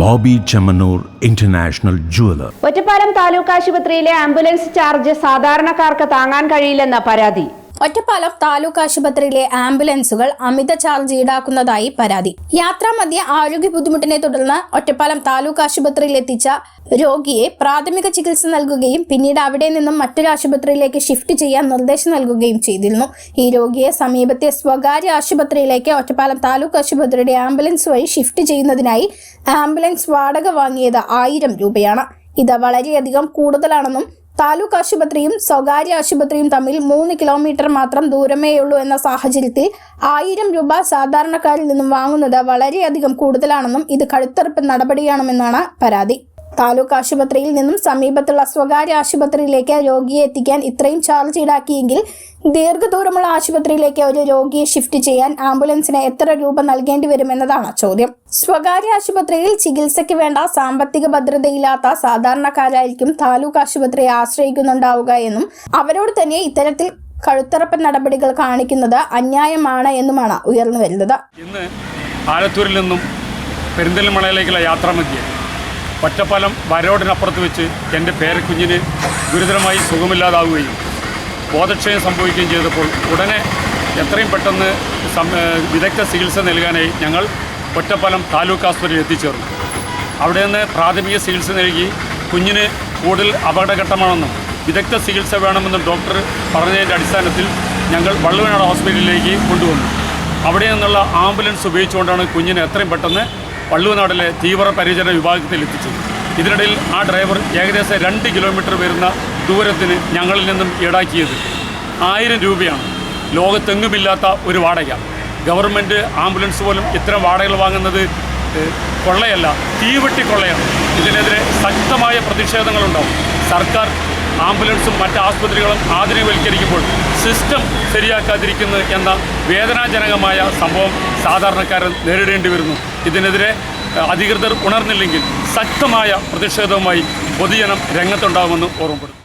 Bobby Chemmanur international jeweller. Ottapalam taluk ആശുപത്രിയിലെ ambulance charge സാധാരണക്കാർക്ക് താങ്ങാൻ കഴിയില്ലെന്ന പരാതി. ഒറ്റപ്പാലം താലൂക്ക് ആശുപത്രിയിലെ ആംബുലൻസുകൾ അമിത ചാർജ് ഈടാക്കുന്നതായി പരാതി. യാത്രാമധ്യ ആരോഗ്യ ബുദ്ധിമുട്ടിനെ തുടർന്ന് ഒറ്റപ്പാലം താലൂക്ക് ആശുപത്രിയിൽ എത്തിച്ച രോഗിയെ പ്രാഥമിക ചികിത്സ നൽകുകയും പിന്നീട് അവിടെ നിന്നും മറ്റൊരു ആശുപത്രിയിലേക്ക് ഷിഫ്റ്റ് ചെയ്യാൻ നിർദ്ദേശം നൽകുകയും ചെയ്തിരുന്നു. ഈ രോഗിയെ സമീപത്തെ സ്വകാര്യ ആശുപത്രിയിലേക്ക് ഒറ്റപ്പാലം താലൂക്ക് ആശുപത്രിയുടെ ആംബുലൻസ് വഴി ഷിഫ്റ്റ് ചെയ്യുന്നതിനായി ആംബുലൻസ് വാടക വാങ്ങിയത് ആയിരം രൂപയാണ്. ഇത് വളരെയധികം കൂടുതലാണെന്നും താലൂക്ക് ആശുപത്രിയും സ്വകാര്യ ആശുപത്രിയും തമ്മിൽ മൂന്ന് കിലോമീറ്റർ മാത്രം ദൂരമേയുള്ളൂ എന്ന സാഹചര്യത്തിൽ ആയിരം രൂപ സാധാരണക്കാരിൽ നിന്നും വാങ്ങുന്നത് വളരെയധികം കൂടുതലാണെന്നും ഇത് കഴുത്തറപ്പ് നടപടിയാണെന്നാണ് പരാതി. താലൂക്ക് ആശുപത്രിയിൽ നിന്നും സമീപത്തുള്ള സ്വകാര്യ ആശുപത്രിയിലേക്ക് രോഗിയെ എത്തിക്കാൻ ഇത്രയും ചാർജ് ഈടാക്കിയെങ്കിൽ ദീർഘദൂരമുള്ള ആശുപത്രിയിലേക്ക് ഒരു രോഗിയെ ഷിഫ്റ്റ് ചെയ്യാൻ ആംബുലൻസിന് എത്ര രൂപ നൽകേണ്ടി വരുമെന്നതാണ് ചോദ്യം. സ്വകാര്യ ആശുപത്രിയിൽ ചികിത്സയ്ക്ക് വേണ്ട സാമ്പത്തിക ഭദ്രതയില്ലാത്ത സാധാരണക്കാരായിരിക്കും താലൂക്ക് ആശുപത്രിയെ ആശ്രയിക്കുന്നുണ്ടാവുക എന്നും അവരോട് തന്നെ ഇത്തരത്തിൽ കഴുത്തറപ്പൻ നടപടികൾ കാണിക്കുന്നത് അന്യായമാണ് എന്നുമാണ് ഉയർന്നു വരുന്നത്. ആലത്തൂരിൽ നിന്നും പെരിന്തൽമണയിലേക്കുള്ള യാത്രാമധ്യേ ഒറ്റപ്പാലം വരോടിനപ്പുറത്ത് വെച്ച് എന്റെ പേരക്കുഞ്ഞിന് ഗുരുതരമായി സുഖമില്ലാതാവുകയും ബോധക്ഷയം സംഭവിക്കുകയും ചെയ്തപ്പോൾ ഉടനെ എത്രയും പെട്ടെന്ന് വിദഗ്ധ ചികിത്സ നൽകാനായി ഞങ്ങൾ ഒറ്റപ്പാലം താലൂക്ക് ആസ്പത്രിയിൽ എത്തിച്ചേർന്നു. അവിടെ നിന്ന് പ്രാഥമിക ചികിത്സ നൽകി കുഞ്ഞിന് കൂടുതൽ അപകടഘട്ടമാണെന്നും വിദഗ്ധ ചികിത്സ വേണമെന്നും ഡോക്ടർ പറഞ്ഞതിന്റെ അടിസ്ഥാനത്തിൽ ഞങ്ങൾ വള്ളുവനാട് ഹോസ്പിറ്റലിലേക്ക് കൊണ്ടുവന്നു. അവിടെ നിന്നുള്ള ആംബുലൻസ് ഉപയോഗിച്ചുകൊണ്ടാണ് കുഞ്ഞിനെ എത്രയും പെട്ടെന്ന് വള്ളുവനാടിലെ തീവ്ര പരിചരണ വിഭാഗത്തിൽ എത്തിച്ചു. ഇതിനിടയിൽ ആ ഡ്രൈവർ ഏകദേശം രണ്ട് കിലോമീറ്റർ വരുന്ന ദൂരത്തിന് ഞങ്ങളിൽ നിന്നും ഈടാക്കിയത് ആയിരം രൂപയാണ്. ലോകത്തെങ്ങുമില്ലാത്ത ഒരു വാടക. ഗവൺമെന്റ് ആംബുലൻസ് പോലും ഇത്തരം വാടകൾ വാങ്ങുന്നത് കൊള്ളയല്ല. തീവെട്ടി കൊള്ളയാണ്. ഇതിനെതിരെ ശക്തമായ പ്രതിഷേധങ്ങളുണ്ടാവും. സർക്കാർ ആംബുലൻസും മറ്റ് ആസ്പത്രികളും ആധുനികവൽക്കരിക്കുമ്പോൾ സിസ്റ്റം ശരിയാക്കാതിരിക്കുന്നു എന്ന വേദനാജനകമായ സംഭവം സാധാരണക്കാരൻ നേരിടേണ്ടി വരുന്നു. ഇതിനെതിരെ അധികൃതർ ഉണർന്നില്ലെങ്കിൽ ശക്തമായ പ്രതിഷേധവുമായി പൊതുജനം രംഗത്തുണ്ടാകുമെന്ന് ഓർമ്മപ്പെടുത്തുന്നു